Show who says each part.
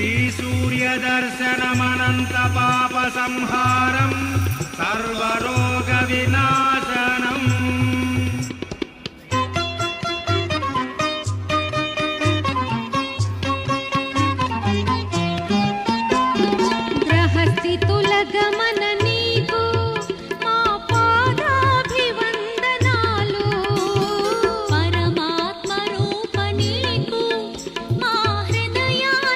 Speaker 1: श्रीसूर्यदर्शनमनन्तपापसंहारम् सर्वरोगविना